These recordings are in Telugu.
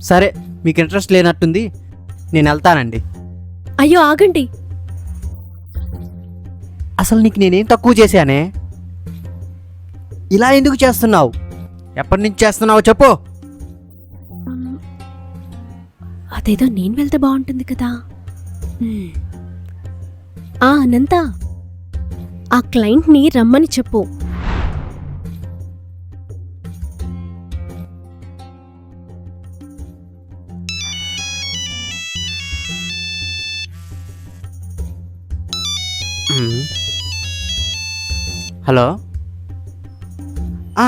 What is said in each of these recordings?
సరే మీకు ఇంట్రెస్ట్ లేనట్టుంది నేను వెళ్తానండి. అయ్యో ఆగండి. అసలు నీకు నేనేం తక్కువ చేశానే? ఇలా ఎందుకు చేస్తున్నావు? ఎప్పటి నుంచి చేస్తున్నావో చెప్పు. అదేదో నేను వెళ్తే బాగుంటుంది కదా. ఆ అనంత. ఆ క్లయింట్ని రమ్మని చెప్పు. హలో?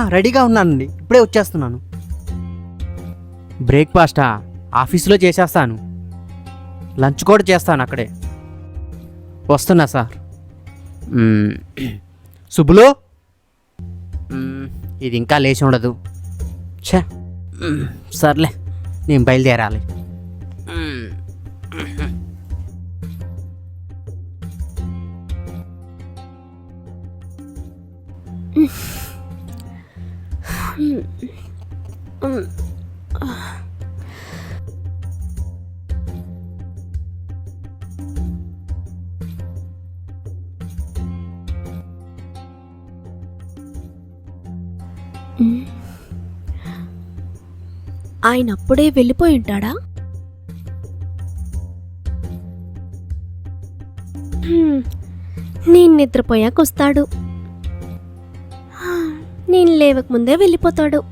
రెడీగా ఉన్నానండి. ఇప్పుడే వచ్చేస్తున్నాను. బ్రేక్ఫాస్టా ఆఫీసులో చేసేస్తాను. లంచ్ కూడా చేస్తాను అక్కడే. వస్తున్నా సార్. సుబ్బులు? ఇది ఇంకా లేచి ఉండదు. ఛే. సర్లే నేను బయలుదేరాలి. ఆయన అప్పుడే వెళ్ళిపోయి ఉంటాడా? నేను నిద్రపోయాక వస్తాడు నేను లేవకముందే వెళ్ళిపోతాడు.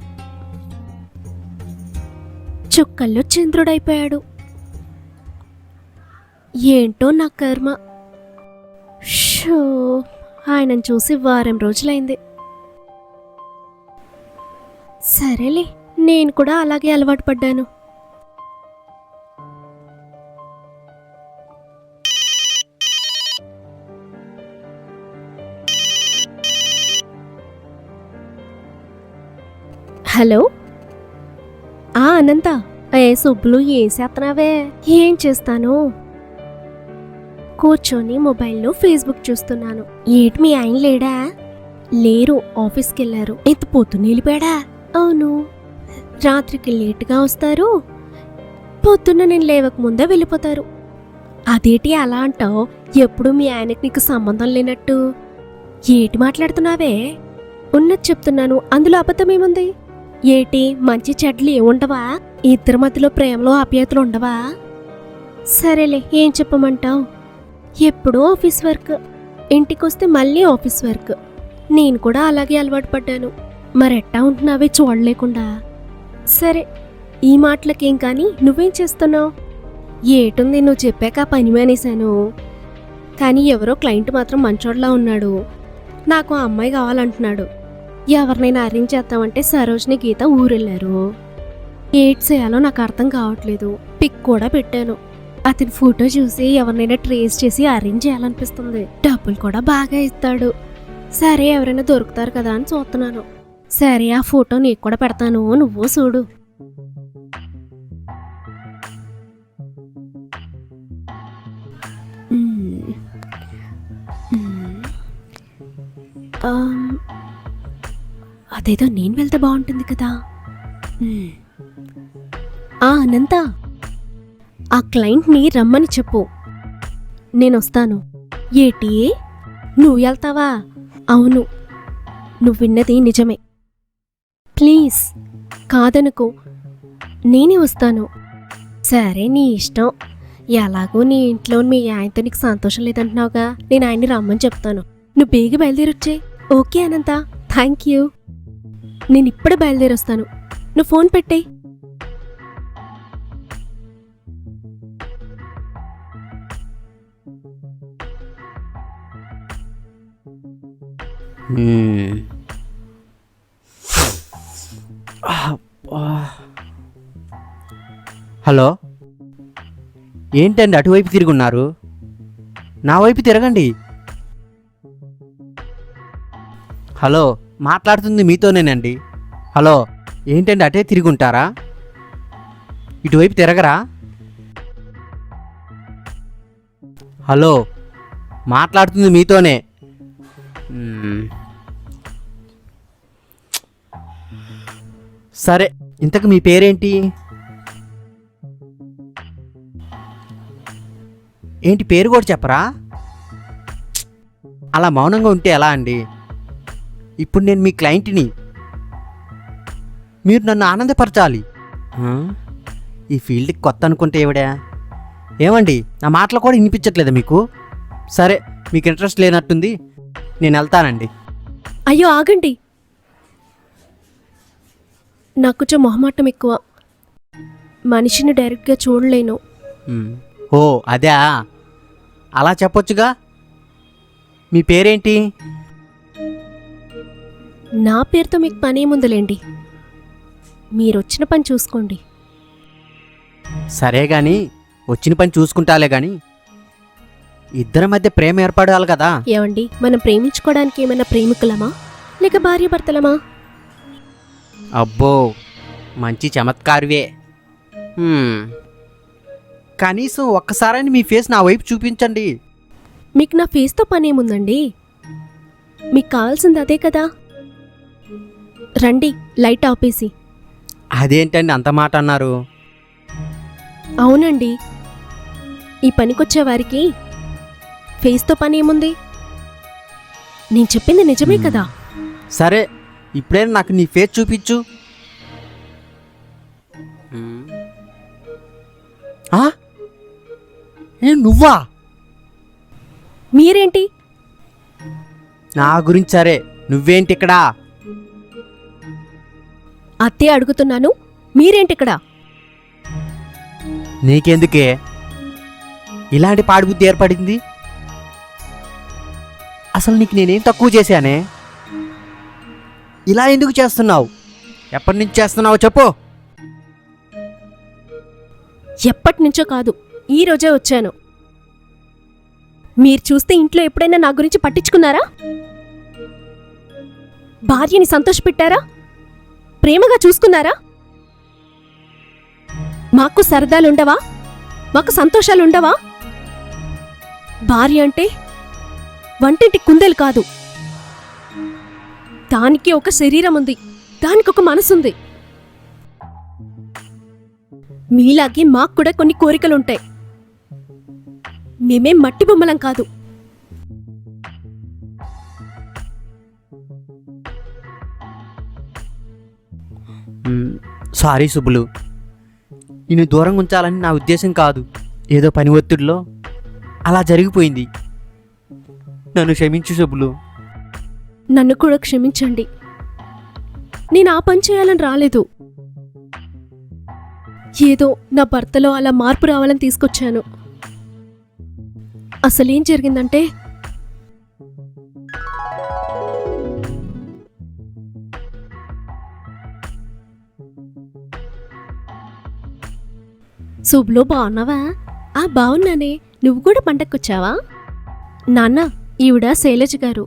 చుక్కల్లో చంద్రుడైపోయాడు. ఏంటో నా కర్మ. షో ఆయనను చూసి వారం రోజులైంది. సరేలే నేను కూడా అలాగే అలవాటు పడ్డాను. హలో? ఆ అనంత. ఏ సుబ్బులు ఏం చేస్తున్నావే? ఏం చేస్తాను? కూర్చొని మొబైల్లో ఫేస్బుక్ చూస్తున్నాను. ఏటి మీ ఆయన లేడా? లేరు ఆఫీస్కి వెళ్ళారు ఎంత పొద్దున్న వెళ్ళిపోయాడా అవును. రాత్రికి లేటుగా వస్తారు. పొద్దున్న నేను లేవక ముందే వెళ్ళిపోతారు. అదేటి అలా అంటావు? ఎప్పుడు మీ ఆయనకి నీకు సంబంధం లేనట్టు? ఏటి మాట్లాడుతున్నావే? ఉన్నది చెప్తున్నాను. అందులో అబద్ధం ఏముంది? ఏటి మంచి చెడ్లు ఏముండవా? ఇద్దరి మధ్యలో ప్రేమలో ఆప్యాయతలు ఉండవా? సరేలే ఏం చెప్పమంటావు? ఎప్పుడూ ఆఫీస్ వర్క్. ఇంటికొస్తే మళ్ళీ ఆఫీస్ వర్క్. నేను కూడా అలాగే అలవాటు పడ్డాను. మరెట్టా ఉంటున్నావే చూడలేకుండా. సరే ఈ మాటలకేం కానీ నువ్వేం చేస్తున్నావు? ఏటుంది నువ్వు చెప్పాక ఆ పని మానేశాను. కానీ ఎవరో క్లయింట్ మాత్రం మంచోడ్లా ఉన్నాడు. నాకు ఆ అమ్మాయి కావాలంటున్నాడు. ఎవరినైనా అరేంజ్ చేద్దామంటే సరోజ్ని గీత ఊరెళ్ళారు. ఏడ్ చేయాలో నాకు అర్థం కావట్లేదు. పిక్ కూడా పెట్టాను. అతని ఫోటో చూసి ఎవరినైనా ట్రేస్ చేసి అరేంజ్ చేయాలనిపిస్తుంది డబ్బులు కూడా బాగా ఇస్తాడు. సరే ఎవరైనా దొరుకుతారు కదా అని చూస్తున్నాను. సరే ఆ ఫోటో నీకు కూడా పెడతాను. నువ్వు చూడు. um అదేదో నేను వెళ్తే బాగుంటుంది కదా. ఆ అనంత. ఆ క్లయింట్ని రమ్మని చెప్పు. నేను వస్తాను. ఏటి? నువ్వు వెళ్తావా? అవును. నువ్వు విన్నది నిజమే. ప్లీజ్ కాదనుకో. నేనే వస్తాను. సరే నీ ఇష్టం. ఎలాగో నీ ఇంట్లో మీ ఆయనతో నీకు సంతోషం లేదంటున్నావుగా. నేను ఆయన్ని రమ్మని చెప్తాను. నువ్వు బేగి బయలుదేరొచ్చే. Okay Anantha. Thank you. నేను ఇప్పుడే బయలుదేరొస్తాను. నువ్వు ఫోన్ పెట్టే మ్మ్. అబ్బా. హలో? ఏంటండి అటువైపు తిరుగున్నారు? నా వైపు తిరగండి. హలో? మాట్లాడుతుంది మీతోనేనండి. హలో ఏంటండి అటే తిరుగుంటారా? ఇటువైపు తిరగరా? హలో మాట్లాడుతుంది మీతోనే. సరే ఇంతకు మీ పేరేంటి? ఏంటి పేరు కూడా చెప్పరా? అలా మౌనంగా ఉంటే ఎలా అండి? ఇప్పుడు నేను మీ క్లయింట్ని. మీరు నన్ను ఆనందపరచాలి? ఈ ఫీల్డ్కి కొత్త అనుకుంటే ఏవిడా ఏమండి నా మాటలు కూడా వినిపించట్లేదా మీకు? సరే మీకు ఇంట్రెస్ట్ లేనట్టుంది. నేను వెళ్తానండి. అయ్యో ఆగండి. నాకు కొంచెం మొహమాటం ఎక్కువ. మనిషిని డైరెక్ట్గా చూడలేను. ఓ అదే. అలా చెప్పొచ్చుగా? మీ పేరేంటి? నా పేరుతో మీకు పనేముందులేండి. మీరు వచ్చిన పని చూసుకోండి. సరే గాని వచ్చిన పని చూసుకుంటాలే గాని ఇద్దరి మధ్య ప్రేమ ఏర్పడాలి కదా. ఏమండి మనం ప్రేమించుకోవడానికి ఏమైనా ప్రేమికులమా? లేక భార్యాభర్తలమా? అబ్బో మంచి చమత్కారువే. హ్మ్. కనీసం ఒక్కసారైనా మీ ఫేస్ నా వైపు చూపించండి. మీకు నా ఫేస్తో పనేముందండి? మీకు కావాల్సింది అదే కదా. రండి లైట్ ఆపేసి. అదేంటండి అంత మాట అన్నారు? అవునండి. ఈ పనికొచ్చే వారికి ఫేస్తో పనేముంది? నేను చెప్పింది నిజమే. కదా? సరే ఇప్పుడే నాకు నీ ఫేస్ చూపించు. ఆ? ఏ నువ్వా? మీరేంటి? నా గురించి సరే నువ్వేంటి ఇక్కడ? అత్తే అడుగుతున్నాను మీరేంటి ఇక్కడ నీకెందుకే? ఇలాంటి పాడిబుద్ధి ఏర్పడింది? అసలు నీకు నేనేం తక్కువ చేశానే? ఇలా ఎందుకు చేస్తున్నావు? ఎప్పటి నుంచి చేస్తున్నావు చెప్పు. ఎప్పటి నుంచో కాదు ఈ రోజే వచ్చాను. మీరు చూస్తే ఇంట్లో ఎప్పుడైనా నా గురించి పట్టించుకున్నారా? భార్యని సంతోషపెట్టారా? ప్రేమగా చూసుకున్నారా? మాకు సరదాలుండవా? మాకు సంతోషాలుండవా? భార్య అంటే వంటింటి కుందేలు కాదు. దానికి ఒక శరీరం ఉంది దానికి ఒక మనసుంది. మీలాగే మాకు కూడా కొన్ని కోరికలుంటాయి. మేమేం మట్టి బొమ్మలం కాదు. సారీ సుబ్బులు. నిన్ను దూరంగా ఉంచాలని నా ఉద్దేశం కాదు. ఏదో పని ఒత్తిడిలో అలా జరిగిపోయింది. నన్ను క్షమించు సుబ్బులు. నన్ను కూడా క్షమించండి. నేను ఆ పని చేయాలని రాలేదు. ఏదో నా భర్తలో అలా మార్పు రావాలని తీసుకొచ్చాను. అసలేం జరిగిందంటే శుభ్లో బాగున్నావా? ఆ బాగున్నానే. నువ్వు కూడా పండక్కొచ్చావా? నాన్న ఈవిడ శైలజ గారు.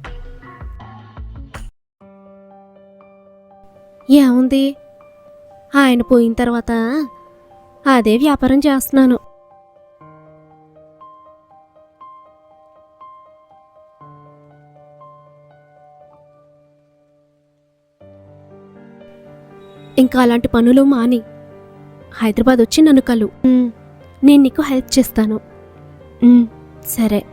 ఏముంది? ఆయన పోయిన తర్వాత అదే వ్యాపారం చేస్తున్నాను. ఇంకా అలాంటి పనులు మాని హైదరాబాద్ వచ్చి నన్ను కలు. నేను నీకు హెల్ప్ చేస్తాను. సరే.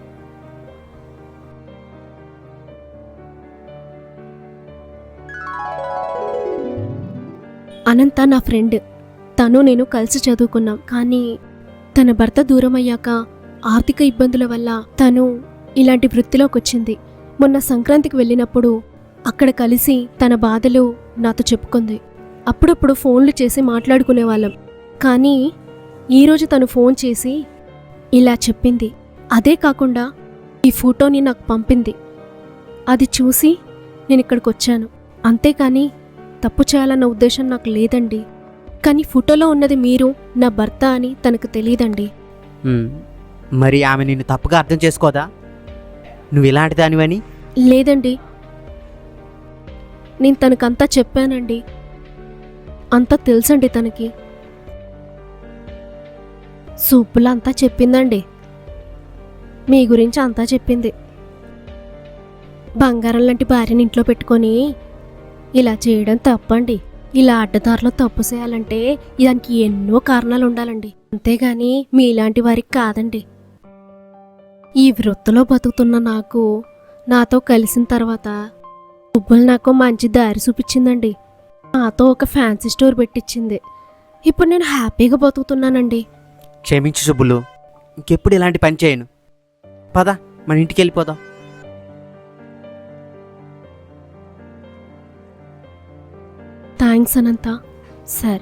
అనంత నా ఫ్రెండ్. తను నేను కలిసి చదువుకున్నాం. కానీ తన భర్త దూరం అయ్యాక ఆర్థిక ఇబ్బందుల వల్ల తను ఇలాంటి వృత్తిలోకి వచ్చింది. మొన్న సంక్రాంతికి వెళ్ళినప్పుడు అక్కడ కలిసి తన బాధలు నాతో చెప్పుకుంది. అప్పుడప్పుడు ఫోన్లు చేసి మాట్లాడుకునేవాళ్ళం. కానీ ఈరోజు తను ఫోన్ చేసి ఇలా చెప్పింది. అదే కాకుండా ఈ ఫోటోని నాకు పంపింది. అది చూసి నేను ఇక్కడికి వచ్చాను. అంతేకాని తప్పు చేయాలన్న ఉద్దేశం నాకు లేదండి. కానీ ఫోటోలో ఉన్నది మీరు నా భర్త అని తనకు తెలియదండి. మరి ఆమె నిన్ను తప్పుగా అర్థం చేసుకోదా? నువ్వు ఇలాంటి దానివని? లేదండి. నేను తనకంతా చెప్పానండి. అంతా తెలుసండి తనకి. సూపులు అంతా చెప్పిందండి. మీ గురించి అంతా చెప్పింది. బంగారం లాంటి భార్యని ఇంట్లో పెట్టుకొని ఇలా చేయడం తప్పండి. ఇలా అడ్డదారిలో తప్పు చేయాలంటే దానికి ఎన్నో కారణాలు ఉండాలండి. అంతేగాని మీలాంటి వారికి కాదండి. ఈ వృత్తిలో బతుకుతున్న నాకు నాతో కలిసిన తర్వాత సుబ్బులు నాకు మంచి దారి చూపించిందండి. నాతో ఒక ఫ్యాన్సీ స్టోర్ పెట్టించింది. ఇప్పుడు నేను హ్యాపీగా బతుకుతున్నానండి. క్షమించు సుబ్బులు. ఇంకెప్పుడు ఇలాంటి పని చేయను. పద మన ఇంటికి వెళ్ళిపోదాం. థ్యాంక్స్ అనంత. సరే